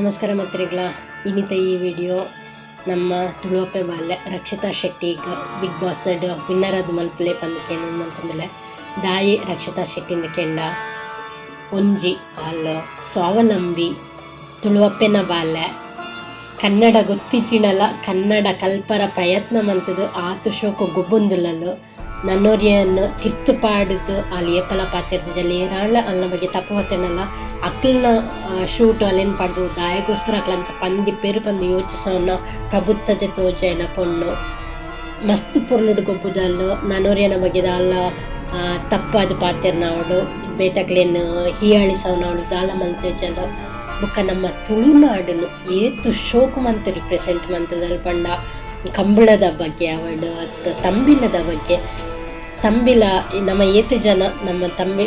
ನಮಸ್ಕಾರ ಮಿತ್ರಗಳ, ಇನ್ನಿತ ಈ ವಿಡಿಯೋ ನಮ್ಮ ತುಳುವಪ್ಪೆ ಬಾಲ್ಯ Rakshita Shetty Bigg Boss winner ಅದು ಮಲ್ಪಲೆ ಪಂದಕ್ಕೆ ಅಂತಂದ್ರೆ ದಾಯಿ ರಕ್ಷಿತಾ ಶೆಟ್ಟಿಂದ ಕೆಂಡ, ಒಂಜಿ ಅಲ್ಲ ಸ್ವಾವಲಂಬಿ, ತುಳುವಪ್ಪೆನ ಬಾಲ್ಯ, ಕನ್ನಡ ಗೊತ್ತಿಜ್ಜಿನಲ ಕನ್ನಡ ಕಲ್ಪರ ಪ್ರಯತ್ನ ಮಂತದು ಆತು ಶೋಕು ಗೊಬ್ಬೊಂದುಲ್ಲಲು ನನ್ನೋರಿಯನ್ನು ತಿರ್ತು ಪಾಡಿದ್ದು ಅಲ್ಲಿ ಏಪಲ ಪಾತ್ರದ ಜಲ್ಲಿ ಅಲ್ಲ ಬಗ್ಗೆ ತಪ್ಪು ಹೊತ್ತೇನಲ್ಲ ಅಕ್ಲನ ಶೂಟ್ ಅಲ್ಲೇನು ಪಡೆದು ದಾಯಗೋಸ್ಕರ ಅಕ್ಲಂಚ ಪಂದಿ ಪೇರು ಪಂದಿ ಯೋಚಿಸೋನ ಪ್ರಭುತ್ವತೆ ತೋಜೈನ ಪೊಣ್ಣು. ಮಸ್ತ್ ಪೊರ್ಲುಡು ಗೊಬ್ಬುದಲ್ಲು ನನ್ನೋರಿಯನ ಬಗ್ಗೆ ಅಲ್ಲ ತಪ್ಪಾದ ಪಾತಿರ್ನ ಅವಳು. ಬೇತಕ್ಲೇನು ಹೀಯಾಳಿಸವನವಳು ದಾಲ ಮಂತೇಜಲು ಬುಕ್ಕ ನಮ್ಮ ತುಳುನಾಡನ್ನು ಏತು ಶೋಕು ಮಂತ್ ಪ್ರೆಸೆಂಟ್ ಮಂತದಲ್ಲಿ ಪಂಡ. ಕಂಬಳದ ಬಗ್ಗೆ ಅವಳು ತಂಬಿಲದ ಬಗ್ಗೆ ತಂಬಿಲ ನಮ್ಮ ಏತು ಜನ, ನಮ್ಮ ತಂಬಿ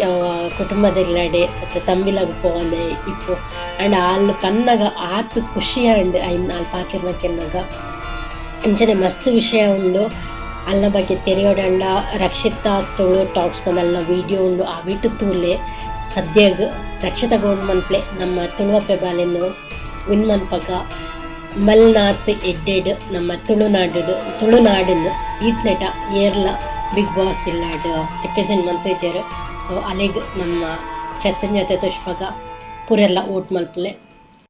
ಕುಟುಂಬದೆಲ್ಲಡೆ ಅತ್ತ ತಂಬಿಲಗ ಪೋಂದೆ ಇಪ್ಪು, ಅಂಡ್ ಅಲ್ಲಿ ಪನ್ನಗ ಆತು ಖುಷಿ ಆಂಡ್ ಐನ್ ಅಲ್ಲಿ ಪಾಕಿರ್ನ ಕೆನ್ನಗ ಅಂಚನೆ ಮಸ್ತ್ ವಿಷಯ ಉಂಡು. ಅಲ್ಲ ಬಗ್ಗೆ ತೆರೆಯೋಡಂಡ ರಕ್ಷಿತಾ, ತುಳು ಟಾಕ್ಸ್ ಬಂದಲ್ಲ ವಿಡಿಯೋ ಉಂಡು. ಆ ಬಿಟ್ಟು ತೂಲೆ ಸದ್ಯಗ್ ರಕ್ಷಿತ ಮಂತ್ಲೆ ನಮ್ಮ ತುಳುವಪ್ಪೆ ಬಾಲೆನ್ನು ವಿನ್ ಮನ್ಪಗ ಮಲ್ನಾಥ್ ಎಡ್ಡೆಡ್ ನಮ್ಮ ತುಳುನಾಡು ತುಳುನಾಡಿನ ಈತ್ನೆಟ ಏರ್ಲ ಬಿಗ್ ಬಾಸ್ ಇಲ್ಲಾಡ್ ಮಂತ್ ಇದ್ದಾರೆ ಸೊ ಅಲ್ಲಿಗೆ ನಮ್ಮ ಕೃತಜ್ಞತೆ ತುಷ್ಪಗ ಪೂರೆಲ್ಲ ಓಟ್ ಮಲ್ಪಲೆ